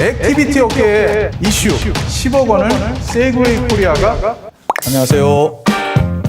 액티비티 업계의 이슈 10억 원을 세그웨이 코리아가 안녕하세요.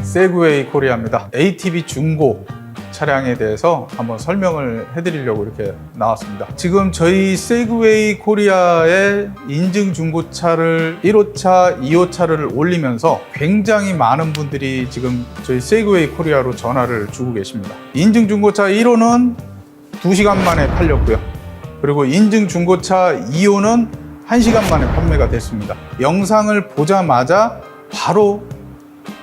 세그웨이 코리아입니다. ATV 중고 차량에 대해서 한번 설명을 해드리려고 이렇게 나왔습니다. 지금 저희 세그웨이 코리아의 인증 중고차를 1호차, 2호차를 올리면서 굉장히 많은 분들이 지금 저희 세그웨이 코리아로 전화를 주고 계십니다. 인증 중고차 1호는 2시간 만에 팔렸고요. 그리고 인증 중고차 2호는 1시간 만에 판매가 됐습니다. 영상을 보자마자 바로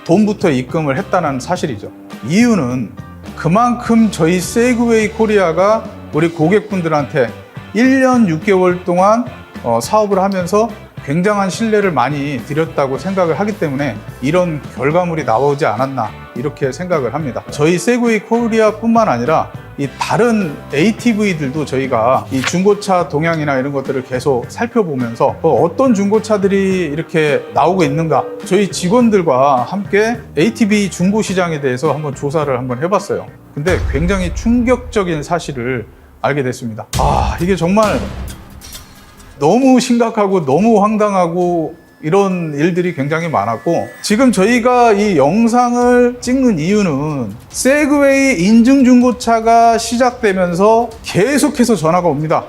돈부터 입금을 했다는 사실이죠. 이유는 그만큼 저희 세그웨이 코리아가 우리 고객분들한테 1년 6개월 동안 어, 사업을 하면서 굉장한 신뢰를 많이 드렸다고 생각을 하기 때문에 이런 결과물이 나오지 않았나 이렇게 생각을 합니다. 저희 세그웨이 코리아뿐만 아니라 이 다른 ATV들도 저희가 이 중고차 동향이나 이런 것들을 계속 살펴보면서 어, 어떤 중고차들이 이렇게 나오고 있는가 저희 직원들과 함께 ATV 중고 시장에 대해서 한번 조사를 한번 해봤어요. 근데 굉장히 충격적인 사실을 알게 됐습니다. 아 이게 정말 너무 심각하고 너무 황당하고 이런 일들이 굉장히 많았고 지금 저희가 이 영상을 찍는 이유는 세그웨이 인증 중고차가 시작되면서 계속해서 전화가 옵니다.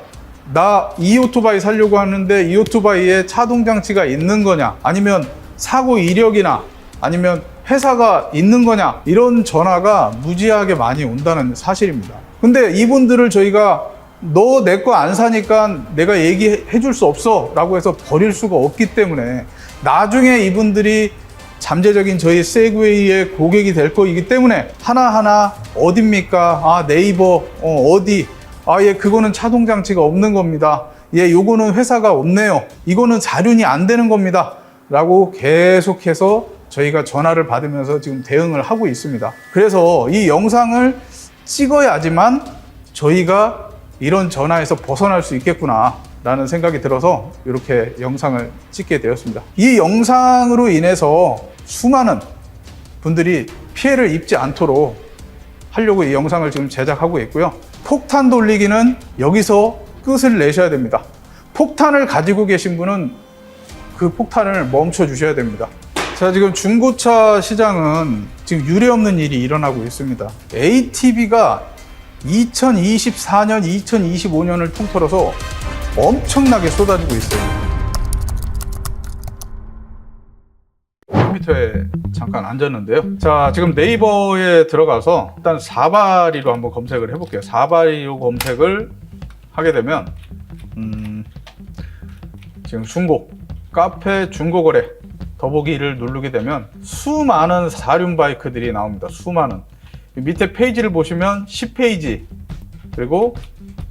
나 이 오토바이 살려고 하는데 이 오토바이에 차동 장치가 있는 거냐 아니면 사고 이력이나 아니면 회사가 있는 거냐 이런 전화가 무지하게 많이 온다는 사실입니다. 근데 이분들을 저희가 너 내 거 안 사니까 내가 얘기해 줄 수 없어 라고 해서 버릴 수가 없기 때문에 나중에 이분들이 잠재적인 저희 세그웨이의 고객이 될 거이기 때문에 하나하나 어딥니까? 아, 네이버, 어, 디 아, 예, 그거는 차동 장치가 없는 겁니다. 예, 요거는 회사가 없네요. 이거는 자륜이 안 되는 겁니다. 라고 계속해서 저희가 전화를 받으면서 지금 대응을 하고 있습니다. 그래서 이 영상을 찍어야지만 저희가 이런 전화에서 벗어날 수 있겠구나. 라는 생각이 들어서 이렇게 영상을 찍게 되었습니다. 이 영상으로 인해서 수많은 분들이 피해를 입지 않도록 하려고 이 영상을 지금 제작하고 있고요. 폭탄 돌리기는 여기서 끝을 내셔야 됩니다. 폭탄을 가지고 계신 분은 그 폭탄을 멈춰 주셔야 됩니다. 자, 지금 중고차 시장은 지금 유례 없는 일이 일어나고 있습니다. ATV가 2024년, 2025년을 통틀어서 엄청나게 쏟아지고 있어요. 컴퓨터에 잠깐 앉았는데요. 자, 지금 네이버에 들어가서 일단 사바리로 한번 검색을 해볼게요. 사바리로 검색을 하게 되면, 음, 지금 중고, 카페 중고 거래 더보기를 누르게 되면 수많은 사륜 바이크들이 나옵니다. 수많은. 밑에 페이지를 보시면 10페이지, 그리고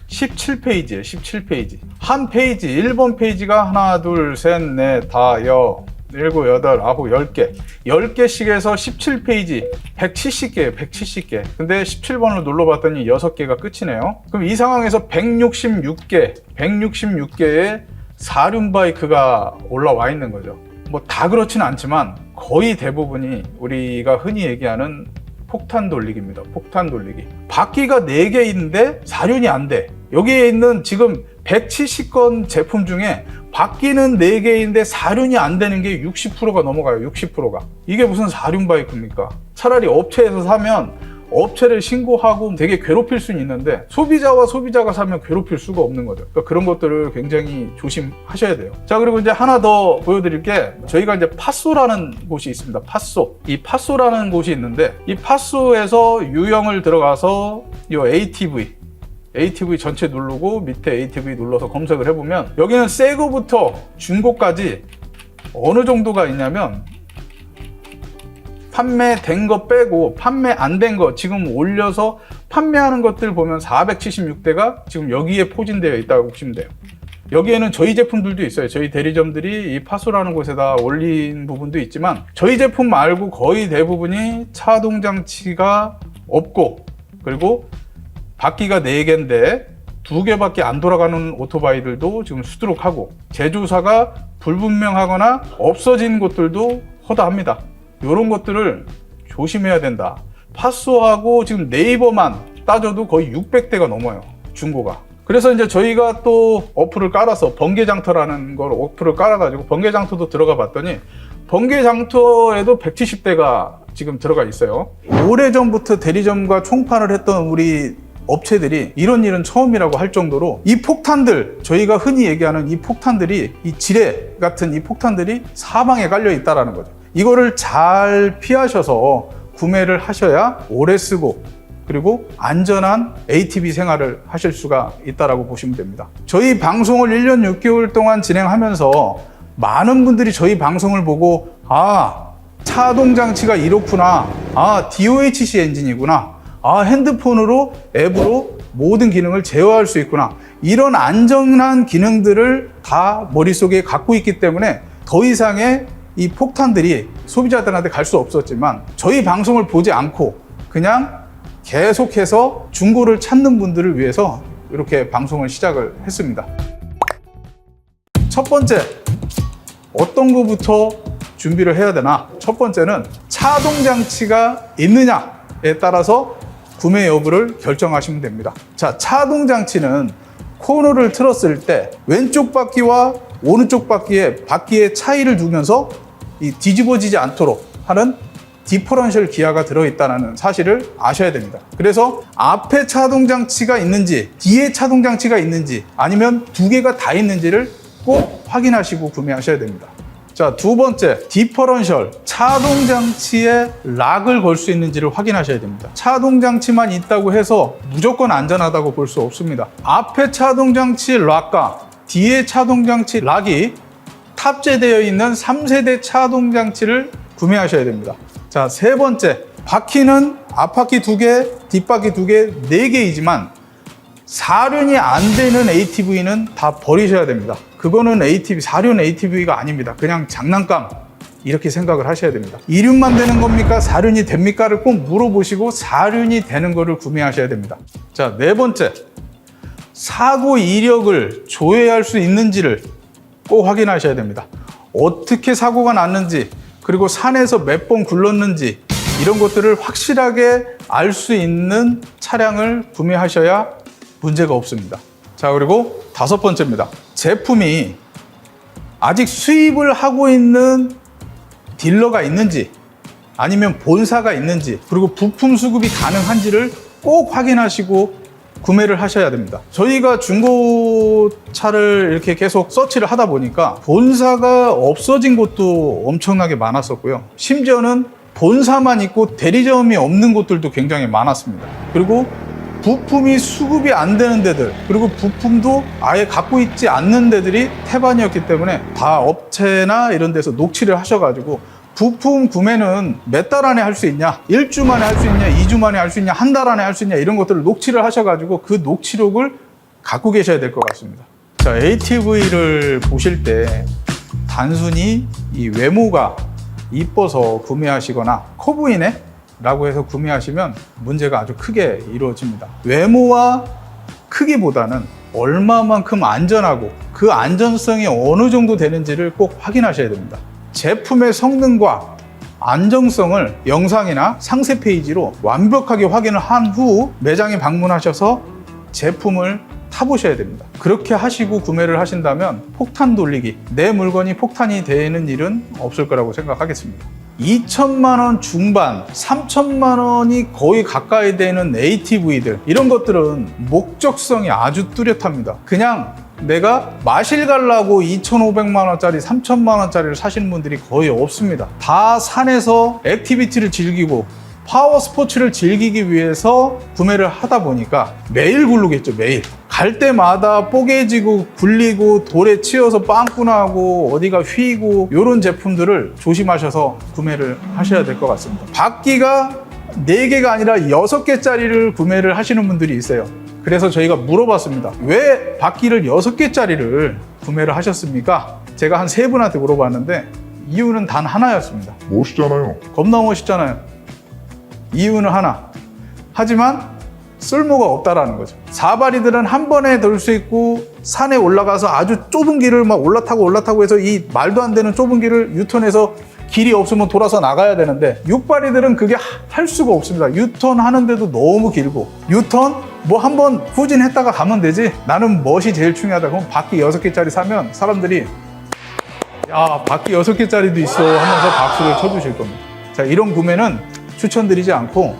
17페이지에 17페이지. 한 페이지, 1번 페이지가 하나, 둘, 셋, 넷, 다, 여, 일곱, 여덟, 아홉, 열 개. 열 개씩 해서 17페이지, 170개, 170개. 근데 17번을 눌러봤더니 6개가 끝이네요. 그럼 이 상황에서 166개, 166개의 사륜 바이크가 올라와 있는 거죠. 뭐 다 그렇지는 않지만 거의 대부분이 우리가 흔히 얘기하는 폭탄 돌리기입니다. 폭탄 돌리기. 바퀴가 4개 있는데 사륜이 안 돼. 여기에 있는 지금 170건 제품 중에 바퀴는 4개인데 사륜이 안 되는 게 60%가 넘어가요. 60%가. 이게 무슨 사륜 바이크입니까? 차라리 업체에서 사면 업체를 신고하고 되게 괴롭힐 수는 있는데 소비자와 소비자가 사면 괴롭힐 수가 없는 거죠. 그러니까 그런 것들을 굉장히 조심하셔야 돼요. 자 그리고 이제 하나 더 보여드릴 게 저희가 이제 파소라는 곳이 있습니다. 파소. 이 파소라는 곳이 있는데 이 파소에서 유형을 들어가서 이 ATV ATV 전체 누르고 밑에 ATV 눌러서 검색을 해보면 여기는 새 거부터 중고까지 어느 정도가 있냐면 판매된 거 빼고 판매 안 된 거 지금 올려서 판매하는 것들 보면 476대가 지금 여기에 포진되어 있다고 보시면 돼요. 여기에는 저희 제품들도 있어요. 저희 대리점들이 이 파소라는 곳에다 올린 부분도 있지만 저희 제품 말고 거의 대부분이 차동 장치가 없고 그리고 바퀴가 4개인데 두 개밖에 안 돌아가는 오토바이들도 지금 수두룩하고 제조사가 불분명하거나 없어진 곳들도 허다합니다. 이런 것들을 조심해야 된다. 파소하고 지금 네이버만 따져도 거의 600대가 넘어요. 중고가. 그래서 이제 저희가 또 어플을 깔아서 번개장터라는 걸 어플을 깔아가지고 번개장터도 들어가 봤더니 번개장터에도 170대가 지금 들어가 있어요. 오래전부터 대리점과 총판을 했던 우리 업체들이 이런 일은 처음이라고 할 정도로 이 폭탄들 저희가 흔히 얘기하는 이 폭탄들이 이 지뢰 같은 이 폭탄들이 사방에 깔려 있다라는 거죠. 이거를 잘 피하셔서 구매를 하셔야 오래 쓰고 그리고 안전한 ATV 생활을 하실 수가 있다라고 보시면 됩니다. 저희 방송을 1년 6개월 동안 진행하면서 많은 분들이 저희 방송을 보고 아 차동 장치가 이렇구나. 아 DOHC 엔진이구나. 아 핸드폰으로 앱으로 모든 기능을 제어할 수 있구나. 이런 안전한 기능들을 다 머릿속에 갖고 있기 때문에 더 이상의 이 폭탄들이 소비자들한테 갈 수 없었지만 저희 방송을 보지 않고 그냥 계속해서 중고를 찾는 분들을 위해서 이렇게 방송을 시작을 했습니다. 첫 번째, 어떤 거부터 준비를 해야 되나? 첫 번째는 차동 장치가 있느냐에 따라서 구매 여부를 결정하시면 됩니다. 자, 차동 장치는 코너를 틀었을 때 왼쪽 바퀴와 오른쪽 바퀴의 바퀴의 차이를 두면서 이 뒤집어지지 않도록 하는 디퍼런셜 기아가 들어있다는 사실을 아셔야 됩니다. 그래서 앞에 차동 장치가 있는지 뒤에 차동 장치가 있는지 아니면 두 개가 다 있는지를 꼭 확인하시고 구매하셔야 됩니다. 자, 두 번째, 디퍼런셜. 차동 장치에 락을 걸 수 있는지를 확인하셔야 됩니다. 차동 장치만 있다고 해서 무조건 안전하다고 볼 수 없습니다. 앞에 차동 장치 락과 뒤에 차동 장치 락이 탑재되어 있는 3세대 차동 장치를 구매하셔야 됩니다. 자, 세 번째. 바퀴는 앞바퀴 두 개, 뒷바퀴 두 개, 네 개이지만 사륜이 안 되는 ATV는 다 버리셔야 됩니다. 그거는 ATV, 사륜 ATV가 아닙니다. 그냥 장난감. 이렇게 생각을 하셔야 됩니다. 이륜만 되는 겁니까? 사륜이 됩니까?를 꼭 물어보시고 사륜이 되는 거를 구매하셔야 됩니다. 자, 네 번째. 사고 이력을 조회할 수 있는지를 꼭 확인하셔야 됩니다. 어떻게 사고가 났는지, 그리고 산에서 몇 번 굴렀는지, 이런 것들을 확실하게 알 수 있는 차량을 구매하셔야 문제가 없습니다. 자, 그리고 다섯 번째입니다. 제품이 아직 수입을 하고 있는 딜러가 있는지, 아니면 본사가 있는지, 그리고 부품 수급이 가능한지를 꼭 확인하시고 구매를 하셔야 됩니다. 저희가 중고차를 이렇게 계속 서치를 하다 보니까 본사가 없어진 곳도 엄청나게 많았었고요. 심지어는 본사만 있고 대리점이 없는 곳들도 굉장히 많았습니다. 그리고 부품이 수급이 안 되는 데들, 그리고 부품도 아예 갖고 있지 않는 데들이 태반이었기 때문에 다 업체나 이런 데서 녹취를 하셔가지고 부품 구매는 몇 달 안에 할 수 있냐, 1주 만에 할 수 있냐, 2주 만에 할 수 있냐, 한 달 안에 할 수 있냐, 이런 것들을 녹취를 하셔가지고 그 녹취록을 갖고 계셔야 될 것 같습니다. 자, ATV를 보실 때 단순히 이 외모가 이뻐서 구매하시거나 커보이네? 라고 해서 구매하시면 문제가 아주 크게 이루어집니다. 외모와 크기보다는 얼마만큼 안전하고 그 안전성이 어느 정도 되는지를 꼭 확인하셔야 됩니다. 제품의 성능과 안정성을 영상이나 상세 페이지로 완벽하게 확인을 한 후 매장에 방문하셔서 제품을 타보셔야 됩니다. 그렇게 하시고 구매를 하신다면 폭탄 돌리기, 내 물건이 폭탄이 되는 일은 없을 거라고 생각하겠습니다. 2천만 원 중반, 3천만 원이 거의 가까이 되는 ATV들 이런 것들은 목적성이 아주 뚜렷합니다. 그냥 내가 마실 가려고 2,500만 원짜리, 3천만 원짜리를 사시는 분들이 거의 없습니다. 다 산에서 액티비티를 즐기고 파워 스포츠를 즐기기 위해서 구매를 하다 보니까 매일 굴르겠죠, 매일. 갈 때마다 뽀개지고 굴리고 돌에 치여서 빵꾸 나고 어디가 휘고 이런 제품들을 조심하셔서 구매를 하셔야 될 것 같습니다. 바퀴가 4개가 아니라 6개짜리를 구매를 하시는 분들이 있어요. 그래서 저희가 물어봤습니다. 왜 바퀴를 6개짜리를 구매를 하셨습니까? 제가 한 세 분한테 물어봤는데 이유는 단 하나였습니다. 멋있잖아요. 겁나 멋있잖아요. 이유는 하나. 하지만 쓸모가 없다라는 거죠. 사발이들은 한 번에 들수 있고 산에 올라가서 아주 좁은 길을 막 올라타고 올라타고 해서 이 말도 안 되는 좁은 길을 유턴해서 길이 없으면 돌아서 나가야 되는데 육발이들은 그게 하- 할 수가 없습니다. 유턴 하는데도 너무 길고 유턴 뭐 한번 후진했다가 가면 되지 나는 멋이 제일 중요하다. 그럼 바퀴 여섯 개짜리 사면 사람들이 야 바퀴 여섯 개짜리도 있어 하면서 박수를 쳐주실 겁니다. 자 이런 구매는 추천드리지 않고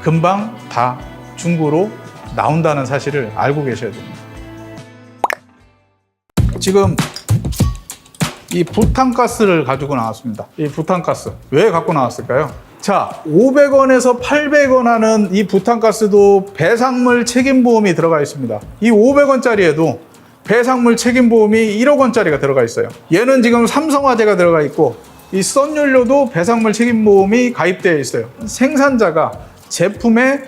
금방 다 중고로 나온다는 사실을 알고 계셔야 됩니다. 지금 이 부탄가스를 가지고 나왔습니다. 이 부탄가스. 왜 갖고 나왔을까요? 자, 500원에서 800원 하는 이 부탄가스도 배상물 책임보험이 들어가 있습니다. 이 500원짜리에도 배상물 책임보험이 1억 원짜리가 들어가 있어요. 얘는 지금 삼성화재가 들어가 있고 이 썬연료도 배상물 책임보험이 가입되어 있어요. 생산자가 제품에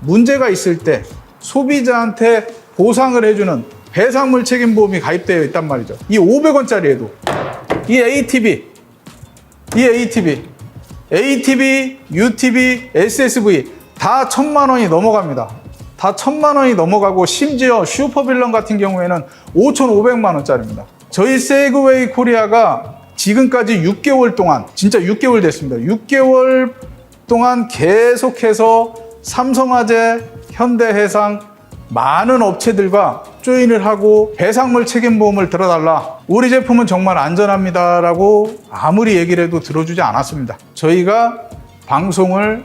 문제가 있을 때 소비자한테 보상을 해주는 배상물 책임보험이 가입되어 있단 말이죠. 이 500원짜리에도 이 ATV, 이 ATV, ATV, UTV, SSV 다 천만 원이 넘어갑니다. 다 천만 원이 넘어가고 심지어 슈퍼빌런 같은 경우에는 5,500만 원짜리입니다. 저희 세그웨이 코리아가 지금까지 6개월 동안 진짜 6개월 됐습니다. 6개월 동안 계속해서 삼성화재, 현대해상 많은 업체들과 조인을 하고 배상물 책임보험을 들어달라. 우리 제품은 정말 안전합니다라고 아무리 얘기를 해도 들어주지 않았습니다. 저희가 방송을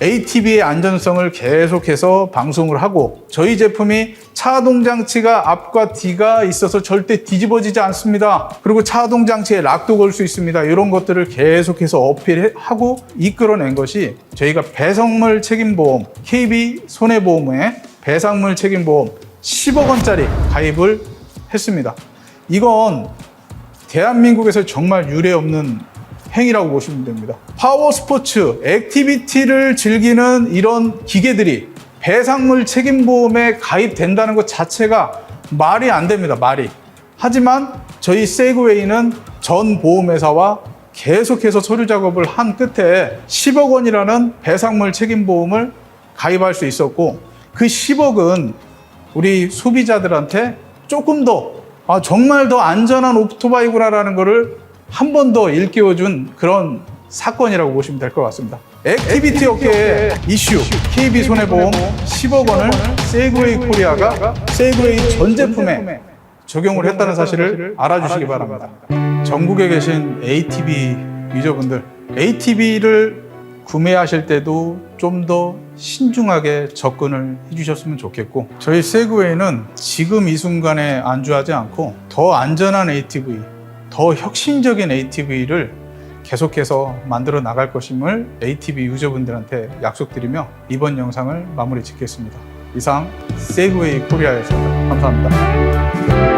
ATV의 안전성을 계속해서 방송을 하고 저희 제품이 차동 장치가 앞과 뒤가 있어서 절대 뒤집어지지 않습니다. 그리고 차동 장치에 락도 걸 수 있습니다. 이런 것들을 계속해서 어필하고 이끌어낸 것이 저희가 배상물 책임보험 KB 손해보험에 배상물 책임보험 10억 원짜리 가입을 했습니다. 이건 대한민국에서 정말 유례 없는 행위라고 보시면 됩니다. 파워 스포츠, 액티비티를 즐기는 이런 기계들이 배상물 책임보험에 가입된다는 것 자체가 말이 안 됩니다. 말이. 하지만 저희 세그웨이는 전 보험회사와 계속해서 서류 작업을 한 끝에 10억 원이라는 배상물 책임보험을 가입할 수 있었고 그 10억은 우리 소비자들한테 조금 더 아, 정말 더 안전한 오토바이구나라는 것을 한 번 더 일깨워준 그런 사건이라고 보시면 될 것 같습니다. 액티비티 업계의 이슈 KB 손해보험 10억 원을 세그웨이 코리아가 세그웨이 전 제품에 적용을 했다는 사실을 알아주시기 바랍니다. 전국에 계신 ATV 유저분들 ATV를 구매하실 때도 좀 더 신중하게 접근을 해주셨으면 좋겠고 저희 세그웨이는 지금 이 순간에 안주하지 않고 더 안전한 ATV, 더 혁신적인 ATV를 계속해서 만들어 나갈 것임을 ATV 유저분들한테 약속드리며 이번 영상을 마무리 짓겠습니다. 이상 세그웨이 코리아였습니다. 감사합니다.